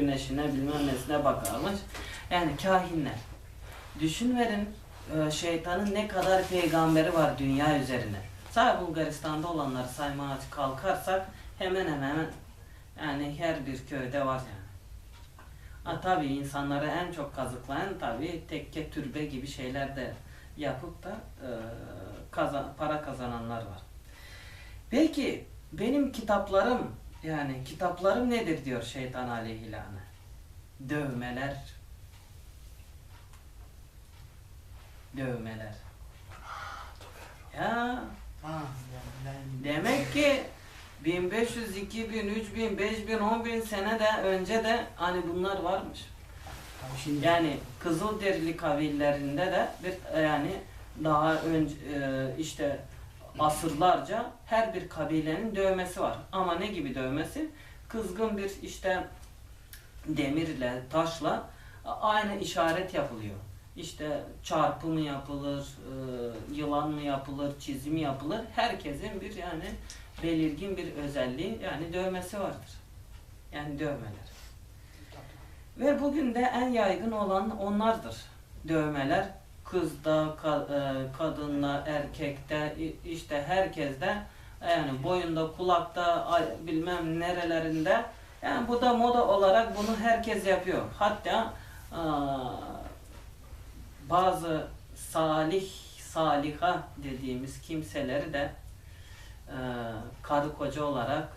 güneşine bilmem nesine bakarmış. Yani kahinler. Düşün verin şeytanın ne kadar peygamberi var dünya üzerine. Sadece Bulgaristan'da olanları saymaya kalkarsak hemen hemen yani her bir köyde var yani. Ha, tabii insanları en çok kazıklayan tabii tekke türbe gibi şeyler de yapıp da e, kazan, para kazananlar var. Peki benim kitaplarım yani kitaplarım nedir diyor şeytan aleyhilâne. Dövmeler. Dövmeler. Ya demek ki 1500, 2000, 3000, 5000, 10000 sene de önce de hani bunlar varmış. Yani Kızılderili kabillerinde de bir yani daha önce e, işte asırlarca her bir kabilenin dövmesi var. Ama ne gibi dövmesi? Kızgın bir işte demirle, taşla aynı işaret yapılıyor. İşte çarpı mı yapılır, e, yılan mı yapılır, çizim mi yapılır. Herkesin bir yani belirgin bir özelliği yani dövmesi vardır. Yani dövmeler. Ve bugün de en yaygın olan onlardır. Dövmeler kızda, ka- e, kadında, erkekte, işte herkeste yani boyunda, kulakta, bilmem nerelerinde yani bu da moda olarak bunu herkes yapıyor. Hatta aa, bazı salih, saliha dediğimiz kimseleri de e, karı koca olarak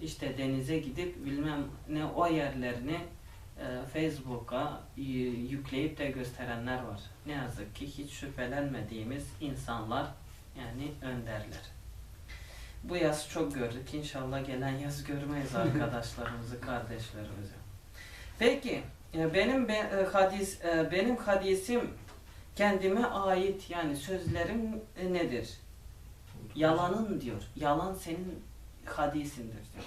işte denize gidip bilmem ne o yerlerini e, Facebook'a y- yükleyip de gösterenler var. Ne yazık ki hiç şüphelenmediğimiz insanlar yani önderler. Bu yaz çok gördük. İnşallah gelen yaz görmeyiz arkadaşlarımızı, kardeşlerimizi. Peki e, benim be, e, hadis e, benim hadisim kendime ait yani sözlerim e, nedir? Yalanın diyor. Yalan senin hadisindir diyor.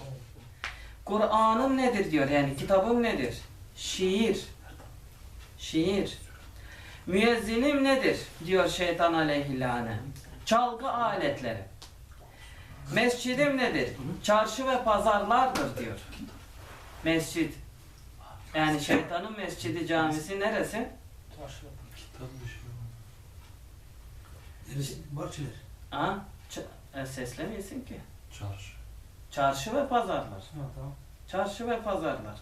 Kur'an'ım nedir diyor yani kitabım nedir? Şiir. Şiir. Müezzinim nedir? diyor şeytan aleyhillâne. Çalgı aletleri. Mescidim nedir? Çarşı ve pazarlardır diyor. Mescid. Yani şeytanın mescidi camisi neresi? Neresi? Bahçeler. Ha? Ç- e, seslemiyorsun ki. Çarşı. Çarşı ve pazarlar. Ha, tamam. Çarşı ve pazarlar.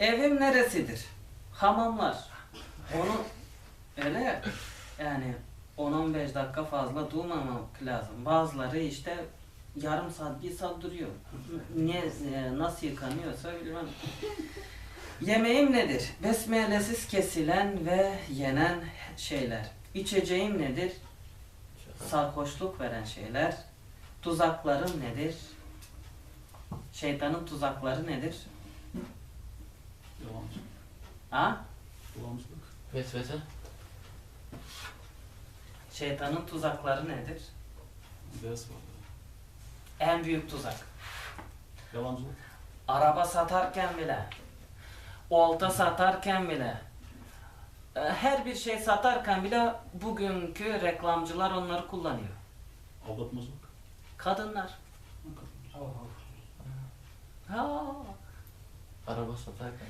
Evim neresidir? Hamamlar. Onu öyle ya, yani 10-15 dakika fazla durmamak lazım. Bazıları işte yarım saat, bir saat duruyor. Niye, e, nasıl yıkanıyorsa bilmem. Yemeğim nedir? Besmelesiz kesilen ve yenen şeyler. İçeceğim nedir? Sarhoşluk veren şeyler. Tuzaklarım nedir? Şeytanın tuzakları nedir? Yalancı. Ha? Yalancılık. Vesvese. Şeytanın tuzakları nedir? Var. En büyük tuzak. Yalancılık. Araba satarken bile, olta satarken bile, e, her bir şey satarken bile bugünkü reklamcılar onları kullanıyor. Aldatmacılık. Kadınlar. Allah Allah. Ha. Araba satarken.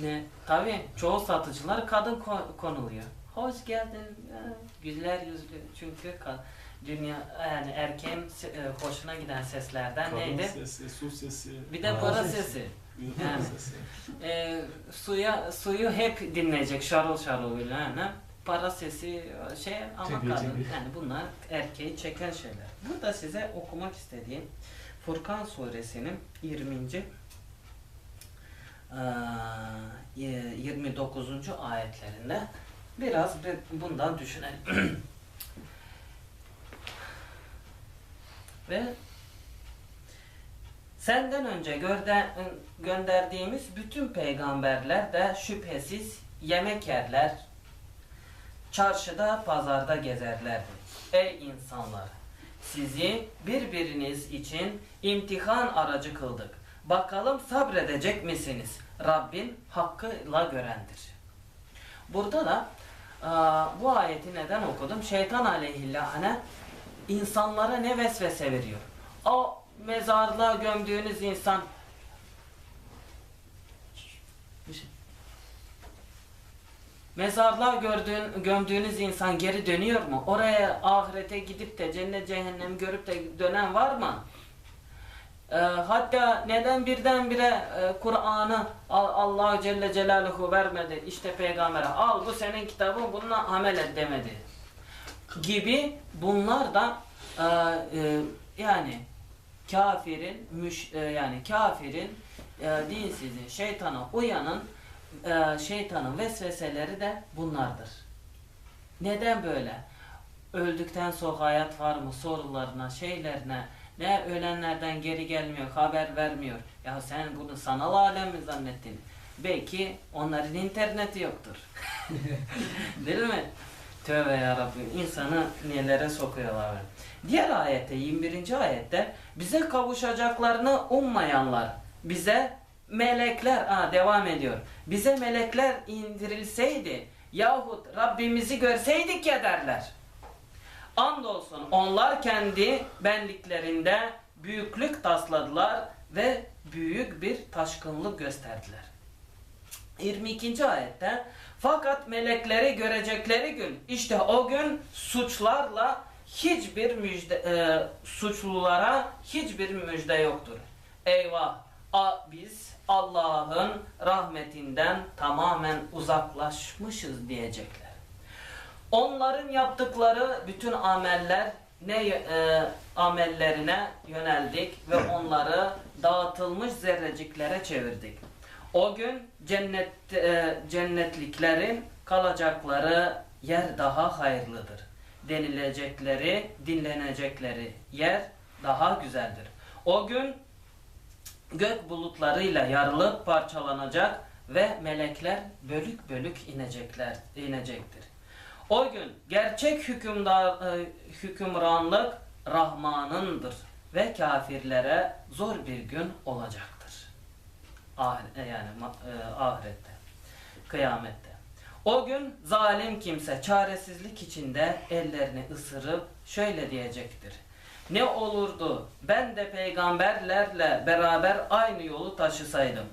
Ne? Tabii çoğu satıcılar kadın ko- konuluyor. Hoş geldin. ha, yüzlü. Çünkü ka- dünya yani erkeğin se- e, hoşuna giden seslerden Kadın neydi? sesi, su sesi. Bir de Ha. para Sesi. sesi. Bir Yani. sesi. E, suya suyu hep dinleyecek şarıl şarıl böyle yani. Para sesi şey ama Tıngır kadın tıngır. yani bunlar erkeği çeken şeyler. Burada size okumak istediğim Furkan suresinin 20. eee, 29. ayetlerinde biraz bir bundan düşünelim. Ve Senden önce gönderdiğimiz bütün peygamberler de şüphesiz yemek yerler, çarşıda, pazarda gezerlerdi. Ey insanlar! Sizi birbiriniz için imtihan aracı kıldık. Bakalım sabredecek misiniz? Rabbin hakkıyla görendir. Burada da e, bu ayeti neden okudum? Şeytan aleyhillâne insanlara ne vesvese veriyor? O mezarlığa gömdüğünüz insan Mezarlığa gördüğün, gömdüğünüz insan geri dönüyor mu? Oraya ahirete gidip de cennet cehennem görüp de dönen var mı? Ee, hatta neden birdenbire e, Kur'an'ı Al- Allah Celle Celaluhu vermedi işte peygambere al bu senin kitabın bununla amel et demedi gibi bunlar da e, e, yani kafirin müş, e, yani kafirin e, dinsizin şeytana uyanın e, şeytanın vesveseleri de bunlardır. Neden böyle? Öldükten sonra hayat var mı sorularına, şeylerine, ne ölenlerden geri gelmiyor, haber vermiyor. Ya sen bunu sanal alem mi zannettin? Belki onların interneti yoktur. Değil mi? Tövbe yarabbim insanı nelere sokuyorlar. Diğer ayette 21. ayette bize kavuşacaklarını ummayanlar bize melekler ha, devam ediyor. Bize melekler indirilseydi yahut Rabbimizi görseydik ya derler. Andolsun onlar kendi benliklerinde büyüklük tasladılar ve büyük bir taşkınlık gösterdiler. 22. ayette fakat melekleri görecekleri gün işte o gün suçlarla hiçbir müjde e, suçlulara hiçbir müjde yoktur. Eyvah a, biz Allah'ın rahmetinden tamamen uzaklaşmışız diyecekler. Onların yaptıkları bütün ameller ne e, amellerine yöneldik ve onları dağıtılmış zerreciklere çevirdik. O gün cennet e, cennetliklerin kalacakları yer daha hayırlıdır. Denilecekleri, dinlenecekleri yer daha güzeldir. O gün gök bulutlarıyla yarılıp parçalanacak ve melekler bölük bölük inecekler inecektir. O gün gerçek hükümdar e, hükümranlık Rahman'ındır ve kafirlere zor bir gün olacaktır. E, yani e, ahirette, kıyamette. O gün zalim kimse çaresizlik içinde ellerini ısırıp şöyle diyecektir. Ne olurdu ben de peygamberlerle beraber aynı yolu taşısaydım.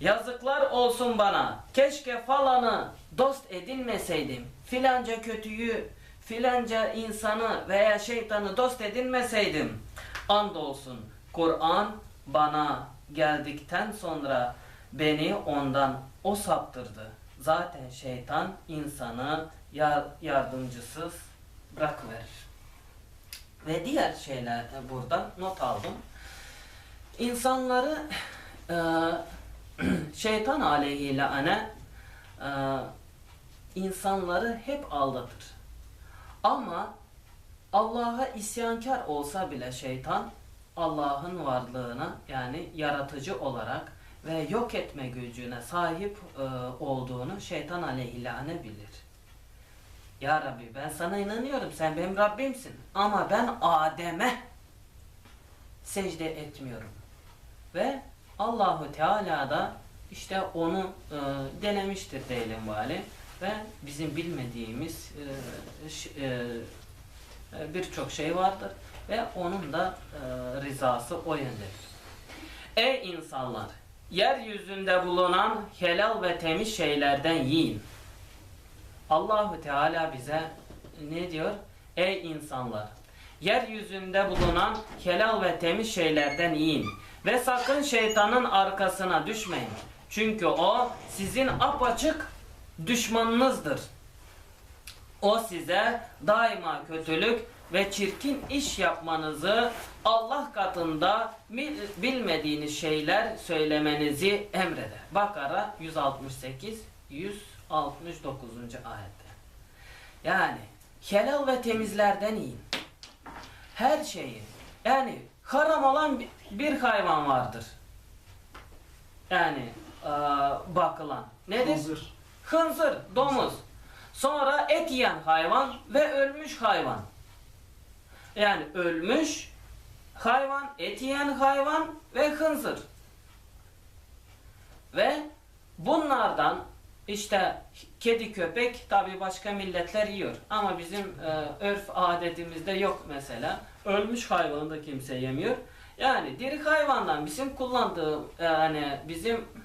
Yazıklar olsun bana. Keşke falanı dost edinmeseydim. Filanca kötüyü, filanca insanı veya şeytanı dost edinmeseydim. Andolsun Kur'an bana geldikten sonra beni ondan o saptırdı. Zaten şeytan insanı yar- yardımcısız bırakıverir. Ve diğer şeyler burada not aldım. İnsanları e, şeytan aleyhi lane e, insanları hep aldatır. Ama Allah'a isyankar olsa bile şeytan Allah'ın varlığına yani yaratıcı olarak ve yok etme gücüne sahip e, olduğunu şeytan aleyhilâne bilir. Ya Rabbi ben sana inanıyorum sen benim Rabbimsin ama ben Adem'e secde etmiyorum. Ve Allahu Teala da işte onu e, denemiştir diyelim vali ve bizim bilmediğimiz e, e, birçok şey vardır ve onun da e, rızası o yöndedir. Ey insanlar! Yeryüzünde bulunan helal ve temiz şeylerden yiyin. Allahu Teala bize ne diyor? Ey insanlar! Yeryüzünde bulunan helal ve temiz şeylerden yiyin. Ve sakın şeytanın arkasına düşmeyin. Çünkü o sizin apaçık düşmanınızdır. O size daima kötülük ve çirkin iş yapmanızı Allah katında bil- bilmediğiniz şeyler söylemenizi emreder. Bakara 168 169. ayette. Yani helal ve temizlerden yiyin. Her şeyi. Yani haram olan bir- hayvan vardır. Yani eee, bakılan. Nedir? Hazır. Hınzır, domuz. Sonra et yiyen hayvan ve ölmüş hayvan. Yani ölmüş hayvan, et yiyen hayvan ve hınzır. Ve bunlardan işte kedi köpek tabi başka milletler yiyor. Ama bizim e, örf adetimizde yok mesela. Ölmüş hayvanı da kimse yemiyor. Yani diri hayvandan bizim kullandığım yani bizim e,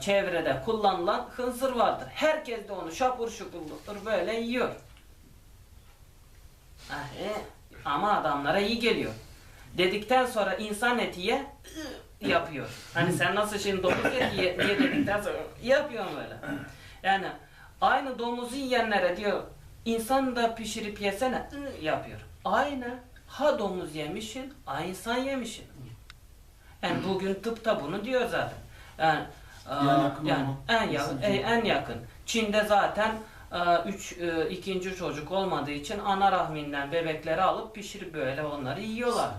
çevrede kullanılan hınzır vardır. Herkes de onu şapur şupurludur böyle yiyor. E, ama adamlara iyi geliyor. Dedikten sonra insan eti ye yapıyor. Hani sen nasıl şimdi domuz eti ye, ye dedikten sonra yapıyorsun böyle. Yani aynı domuzu yiyenlere diyor insan da pişirip yesene yapıyor. Aynı ha domuz yemişsin ha insan yemişsin. Yani bugün tıp da bunu diyor zaten. Yani, En yakın yani en yakın, insan e, en yakın. Çin'de zaten e, üç, e, ikinci çocuk olmadığı için ana rahminden bebekleri alıp pişirip böyle onları yiyorlar.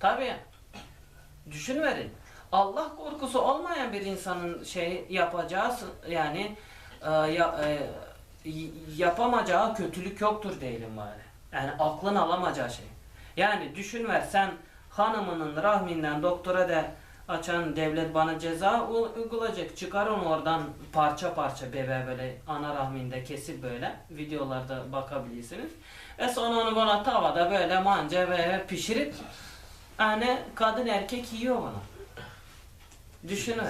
Tabii. Düşün verin. Allah korkusu olmayan bir insanın şey yapacağı yani e, ya, e, yapamayacağı kötülük yoktur diyelim bari. Yani aklın alamayacağı şey. Yani düşün ver sen hanımının rahminden doktora de açan devlet bana ceza uygulayacak. Çıkar onu oradan parça parça bebe böyle ana rahminde kesip böyle videolarda bakabilirsiniz. Ve sonra onu bana tavada böyle manca ve pişirip yani kadın erkek yiyor bunu. Düşünün.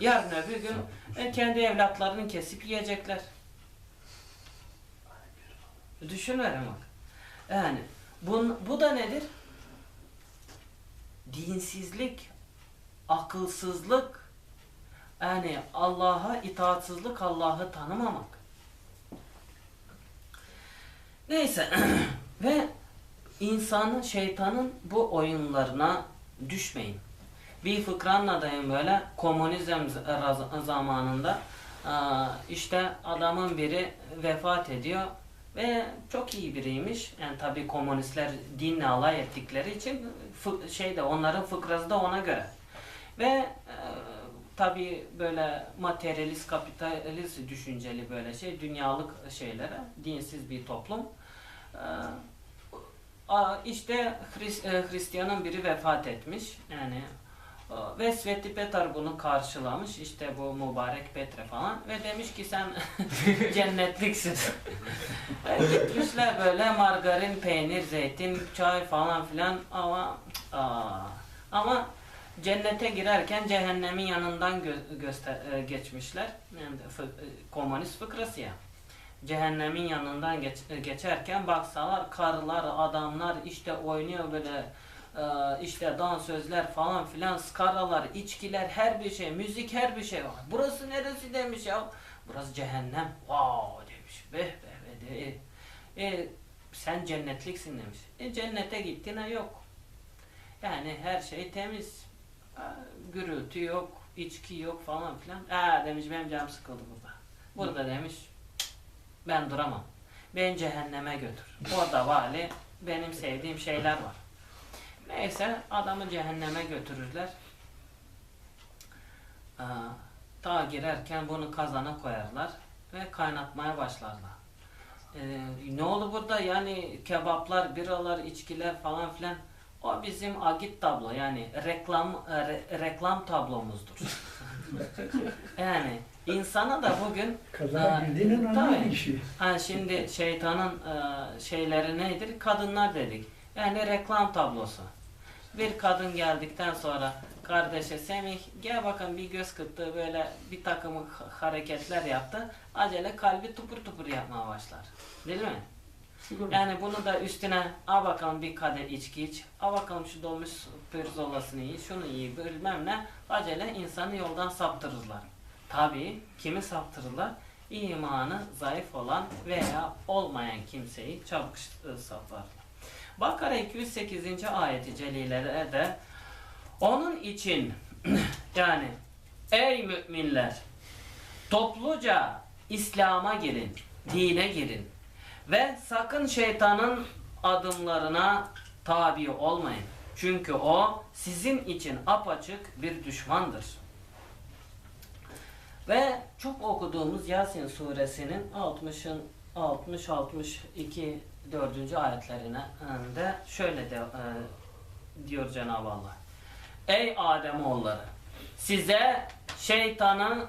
Yarın öbür gün e, kendi evlatlarını kesip yiyecekler. Düşünün bak. Yani bu, bu da nedir? Dinsizlik, akılsızlık, yani Allah'a itaatsızlık, Allah'ı tanımamak. Neyse ve insanın, şeytanın bu oyunlarına düşmeyin. Bir fıkra anlatayım böyle komünizm zamanında işte adamın biri vefat ediyor ve çok iyi biriymiş. Yani tabi komünistler dinle alay ettikleri için fı- şeyde onların fıkrası da ona göre. Ve tabi böyle materyalist, kapitalist düşünceli böyle şey, dünyalık şeylere, dinsiz bir toplum. Aa, işte Hris, e, Hristiyanın biri vefat etmiş. Yani e, ve Sveti Petar bunu karşılamış. İşte bu mübarek Petre falan. Ve demiş ki sen cennetliksin. E, Gitmişler böyle margarin, peynir, zeytin, çay falan filan ama aa, ama cennete girerken cehennemin yanından gö- göster e, geçmişler. Yani e, komünist fıkrası ya cehennemin yanından geç, geçerken baksalar karılar, adamlar işte oynuyor böyle e, işte dansözler falan filan, skaralar, içkiler, her bir şey, müzik her bir şey var. Burası neresi demiş ya? Burası cehennem. Wow demiş. Beh beh beh de. E, e, sen cennetliksin demiş. E cennete gittin ha yok. Yani her şey temiz. Gürültü yok, içki yok falan filan. Ha demiş benim canım sıkıldı burada. Burada demiş ben duramam. Beni cehenneme götür. Orada vali benim sevdiğim şeyler var. Neyse adamı cehenneme götürürler. Aa, ta girerken bunu kazana koyarlar ve kaynatmaya başlarlar. Ee, ne oldu burada? Yani kebaplar, biralar, içkiler falan filan o bizim agit tablo yani reklam e, re- reklam tablomuzdur. yani insana da bugün Kaza Ee, bildiğinin işi. Ha şimdi şeytanın e, şeyleri nedir? Kadınlar dedik. Yani reklam tablosu. Bir kadın geldikten sonra kardeşe Semih gel bakın bir göz kırptı böyle bir takım ha- hareketler yaptı. Acele kalbi tupur tupur yapmaya başlar. Değil mi? Yani bunu da üstüne al bakalım bir kadeh içki iç. Al bakalım şu dolmuş pirzolasını iyi, şunu iyi bilmem ne. Acele insanı yoldan saptırırlar. Tabii kimi saptırırlar? İmanı zayıf olan veya olmayan kimseyi çabuk e, saplarlar. Bakara 208. ayeti celilede de onun için yani ey müminler topluca İslam'a girin, dine girin ve sakın şeytanın adımlarına tabi olmayın. Çünkü o sizin için apaçık bir düşmandır. Ve çok okuduğumuz Yasin suresinin 60'ın 60 62 4. ayetlerine de şöyle de diyor Cenab-ı Allah. Ey Ademoğulları size şeytanı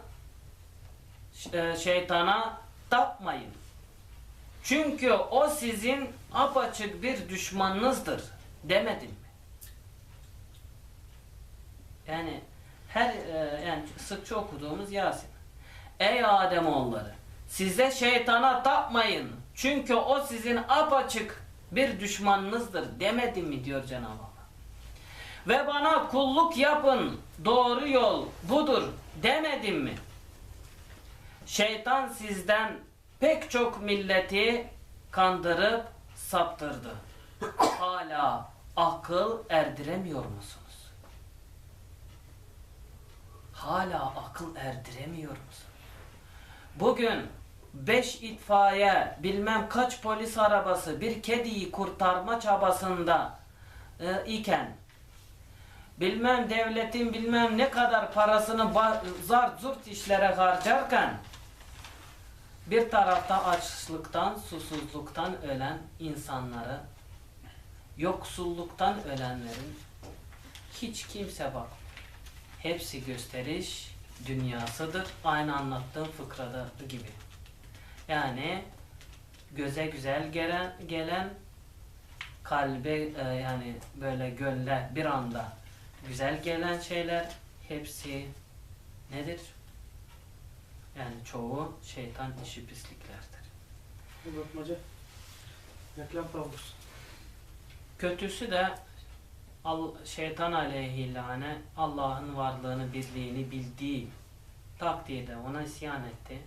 şeytana tapmayın. Çünkü o sizin apaçık bir düşmanınızdır demedim mi? Yani her e, yani sıkça okuduğumuz Yasin. Ey Adem oğulları size şeytana tapmayın. Çünkü o sizin apaçık bir düşmanınızdır demedi mi diyor Cenab-ı Allah. Ve bana kulluk yapın. Doğru yol budur demedim mi? Şeytan sizden pek çok milleti kandırıp saptırdı. Hala akıl erdiremiyor musunuz? Hala akıl erdiremiyor musunuz? Bugün beş itfaiye, bilmem kaç polis arabası bir kediyi kurtarma çabasında e, iken bilmem devletin bilmem ne kadar parasını zar zurt işlere harcarken bir tarafta açlıktan, susuzluktan ölen insanları, yoksulluktan ölenlerin hiç kimse bak. Hepsi gösteriş dünyasıdır. Aynı anlattığım fıkrada gibi. Yani göze güzel gelen, gelen kalbe e, yani böyle gönle bir anda güzel gelen şeyler hepsi nedir? Yani çoğu şeytan işi pisliklerdir. Uzatmaca. Reklam tablosu. Kötüsü de şeytan aleyhillâne Allah'ın varlığını, birliğini bildiği takdirde ona isyan etti.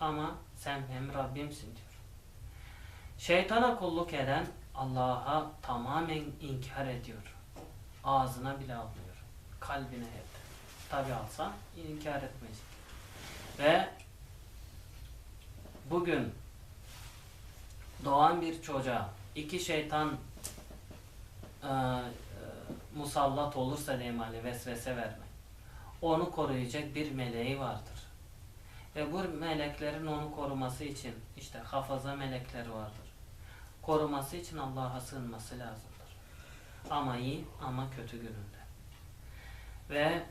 Ama sen hem Rabbimsin diyor. Şeytana kulluk eden Allah'a tamamen inkar ediyor. Ağzına bile almıyor. Kalbine hep. Tabi alsa inkar etmeyecek. Ve bugün doğan bir çocuğa iki şeytan e, e, musallat olursa diyeyim vesvese verme. Onu koruyacak bir meleği vardır. Ve bu meleklerin onu koruması için işte hafaza melekleri vardır. Koruması için Allah'a sığınması lazımdır. Ama iyi ama kötü gününde. Ve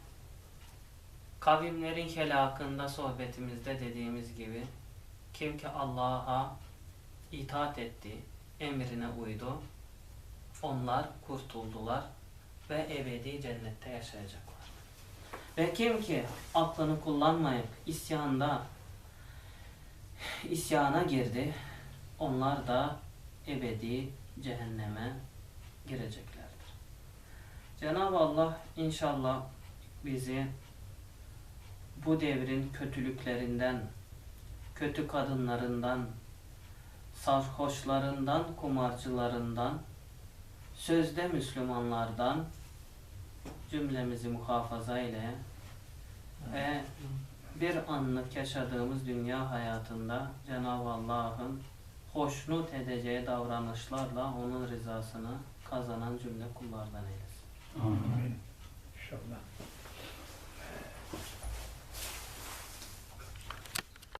kavimlerin helakında sohbetimizde dediğimiz gibi kim ki Allah'a itaat etti, emrine uydu, onlar kurtuldular ve ebedi cennette yaşayacaklar. Ve kim ki aklını kullanmayıp isyanda isyana girdi, onlar da ebedi cehenneme gireceklerdir. Cenab-ı Allah inşallah bizi bu devrin kötülüklerinden, kötü kadınlarından, sarhoşlarından, kumarcılarından, sözde Müslümanlardan cümlemizi muhafaza ile ve bir anlık yaşadığımız dünya hayatında Cenab-ı Allah'ın hoşnut edeceği davranışlarla onun rızasını kazanan cümle kullardan eylesin. Amin. İnşallah.